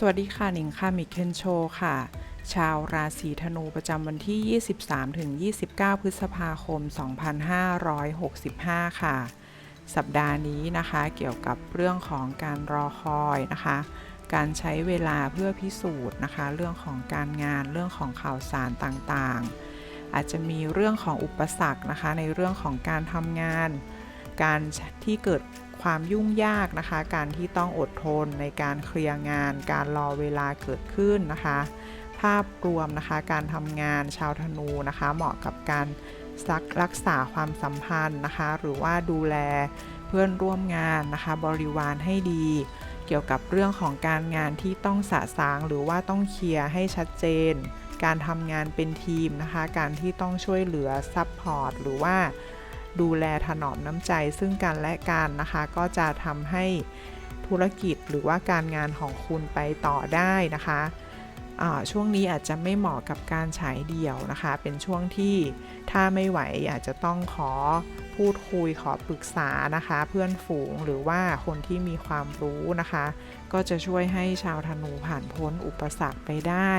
สวัสดีค่ะหนิงค่ะมิเคนโชค่ะ ชาวราศีธนูประจำวันที่ 23ถึง29 พฤษภาคม 2565 ค่ะ สัปดาห์นี้นะคะเกี่ยวกับเรื่องของการรอคอยนะคะ การใช้เวลาเพื่อพิสูจน์นะคะ เรื่องของการงานเรื่องของข่าวสารต่างๆ อาจจะมีเรื่องของอุปสรรคนะคะในเรื่องของการทำงาน การที่เกิด ความยุ่งยากนะคะ การที่ต้องอดทนในการเคลียร์งาน การรอเวลาเกิดขึ้นนะคะ ภาพรวมนะคะการทำงานชาวธนูนะคะ เหมาะกับการซักรักษาความสัมพันธ์นะคะ หรือว่าดูแลเพื่อนร่วมงานนะคะ บริวารให้ดี เกี่ยวกับเรื่องของการงานที่ต้องสะสางหรือว่าต้องเคลียร์ให้ชัดเจน การทำงานเป็นทีมนะคะ การที่ต้องช่วยเหลือซัพพอร์ตหรือว่า ดูแลถนอมน้ำใจซึ่งกันและกันนะคะ ก็จะทำให้ธุรกิจหรือว่าการงานของคุณไปต่อได้นะคะช่วงนี้อาจจะไม่เหมาะกับการฉายเดี่ยวนะคะ เป็นช่วงที่ถ้าไม่ไหวอาจจะต้องขอพูดคุยขอปรึกษานะคะ เพื่อนฝูงหรือว่าคนที่มีความรู้นะคะ ก็จะช่วยให้ชาวธนูผ่านพ้นอุปสรรคไปได้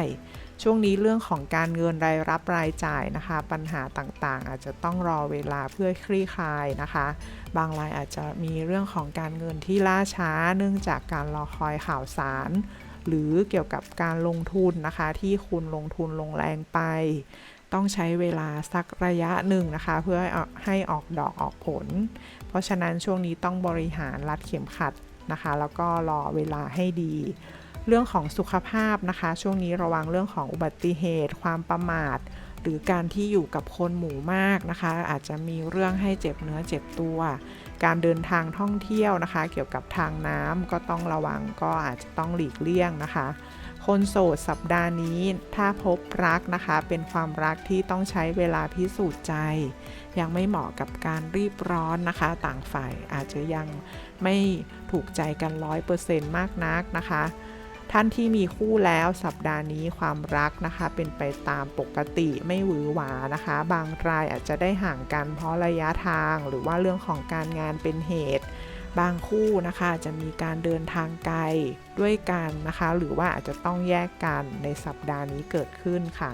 ช่วงนี้เรื่องของการเงินรายรับรายจ่ายนะคะ ปัญหาต่างๆ อาจจะต้องรอเวลาเพื่อคลี่คลายนะคะ บางรายอาจจะมีเรื่องของการเงินที่ล่าช้า เนื่องจากการรอคอยข่าวสาร หรือเกี่ยวกับการลงทุนนะคะ ที่คุณลงทุนลงแรงไป ต้องใช้เวลาสักระยะหนึ่งนะคะ เพื่อให้ออกดอกออกผล เพราะฉะนั้นช่วงนี้ต้องบริหารรัดเข็มขัดนะคะ แล้วก็รอเวลาให้ดี เรื่องของสุขภาพนะคะ ช่วงนี้ระวังเรื่องของอุบัติเหตุ ความประมาท หรือการที่อยู่กับคนหมู่มากนะคะ อาจจะมีเรื่องให้เจ็บเนื้อเจ็บตัว การเดินทางท่องเที่ยวนะคะ เกี่ยวกับทางน้ำก็ต้องระวังก็อาจจะต้องหลีกเลี่ยงนะคะคนโสดสัปดาห์นี้ถ้าพบรักนะคะ เป็นความรักที่ต้องใช้เวลาพิสูจน์ใจ ยังไม่เหมาะกับการรีบร้อนนะคะ ต่างฝ่ายอาจจะยังไม่ถูกใจกันร้อยเปอร์เซ็นต์มากนักนะคะ ท่านที่มีคู่แล้วสัปดาห์นี้ความรักนะคะ เป็นไปตามปกติไม่หวือหวานะคะ บางรายอาจจะได้ห่างกันเพราะระยะทาง หรือว่าเรื่องของการงานเป็นเหตุ บางคู่นะคะจะมีการเดินทางไกลด้วยกันนะคะ หรือว่าอาจจะต้องแยกกันในสัปดาห์นี้เกิดขึ้นค่ะ